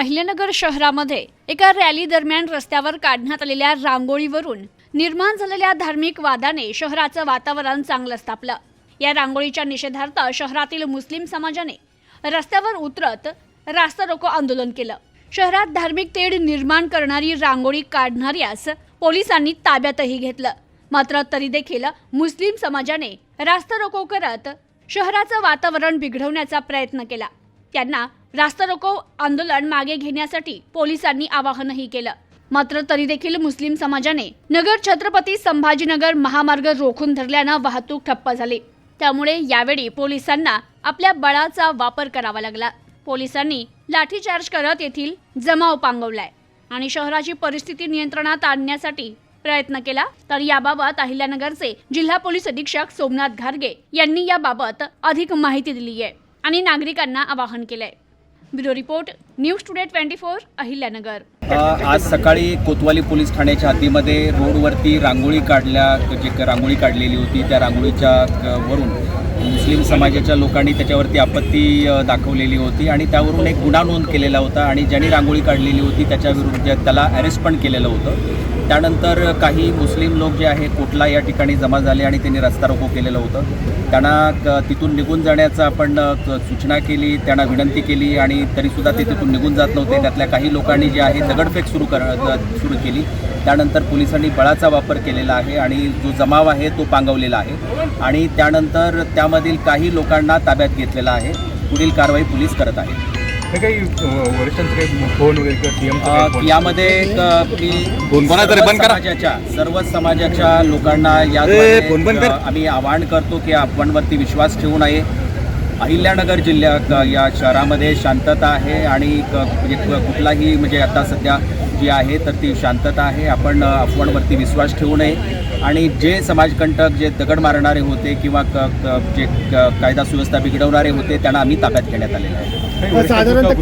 अहिल्यानगर शहरामध्ये एका रॅली दरम्यान रस्त्यावर काढण्यात आलेल्या रांगोळीवरून निर्माण झालेल्या धार्मिक वादाने शहराचं वातावरण चांगलंच तापलं या रांगोळीच्या निषेधार्थ शहरातील मुस्लिम समाजाने रस्त्यावर उतरत रास्ता रोको आंदोलन केलं. शहरात धार्मिक तेढ निर्माण करणारी रांगोळी काढणाऱ्यास पोलिसांनी ताब्यातही घेतलं. मात्र तरी देखील मुस्लिम समाजाने रास्ता रोको करत शहराचं वातावरण बिघडवण्याचा प्रयत्न केला. त्यांना रास्ता रोको आंदोलन मागे घेण्यासाठी पोलिसांनी आवाहनही केलं. मात्र तरी देखील मुस्लिम समाजाने नगर छत्रपती संभाजीनगर महामार्ग रोखून धरल्यानं वाहतूक ठप्प झाली. त्यामुळे यावेळी पोलिसांना आपल्या बळाचा वापर करावा लागला. पोलिसांनी लाठीचार्ज करत येथील जमाव पांगवलाय आणि शहराची परिस्थिती नियंत्रणात आणण्यासाठी प्रयत्न केला. तर याबाबत अहिल्यानगरचे जिल्हा पोलीस अधीक्षक सोमनाथ घारगे यांनी याबाबत अधिक माहिती दिली आहे आणि नागरिकांना आवाहन केलंय. Bureau report news today twenty four Ahilyanagar. आज सकाळी कोतवाली पोलीस ठाण्याच्या हद्दीमध्ये रोडवरती रांगोळी काढल्या जी रांगोळी काढलेली होती त्या रांगोळीच्या वरून मुस्लिम समाजाच्या लोकांनी त्याच्यावरती आपत्ती दाखवलेली होती आणि त्यावरून एक गुन्हा नोंद केलेला होता आणि ज्यांनी रांगोळी काढलेली होती त्याच्या विरुद्ध त्याला अरेस्ट पण केलेलं होतं. त्यानंतर काही मुस्लिम लोक जे आहे कोटला या ठिकाणी जमा झाले आणि त्यांनी रस्ता रोको केलेलं होतं. त्यांना क- तिथून निघून जाण्याचं आपण क- सूचना केली त्यांना विनंती केली आणि तरीसुद्धा ते तिथून निघून जात नव्हते. त्यातल्या काही लोकांनी जे आहे दगडफेक सुरू कर सुरू केली. त्यानंतर पोलिसांनी बळाचा वापर केलेला आहे आणि जो जमाव आहे तो पांगवलेला आहे. आणि त्यानंतर त्या त्यामधील काही लोकांना ताब्यात घेतलेला आहे पुढील कारवाई पोलीस करत आहे हे काही अ, वरिष्ठांचे काही फोन वगैरे किंवा अ, सीएम यामध्ये एक, अ, मी फोन कोणा तरी सर्व बंद करा. समाजाच्या सर्व समाजाच्या लोकांना या. आम्ही आवाहन करतो की आपणवरती विश्वास ठेवू नये अहिल्यानगर जिल्ह्यात या शहरामध्ये शांतता आहे आणि क- म्हणजे कुठलाही म्हणजे आता सध्या जी आहे तर ती शांतता आहे. आपण अफवांवरती विश्वास ठेवू नये. आणि जे समाजकंटक जे दगड मारणारे होते किंवा क- जे क- कायदा सुव्यवस्था बिघडवणारे होते त्यांना आम्ही ताब्यात घेण्यात आलेलं आहे. साधारणतः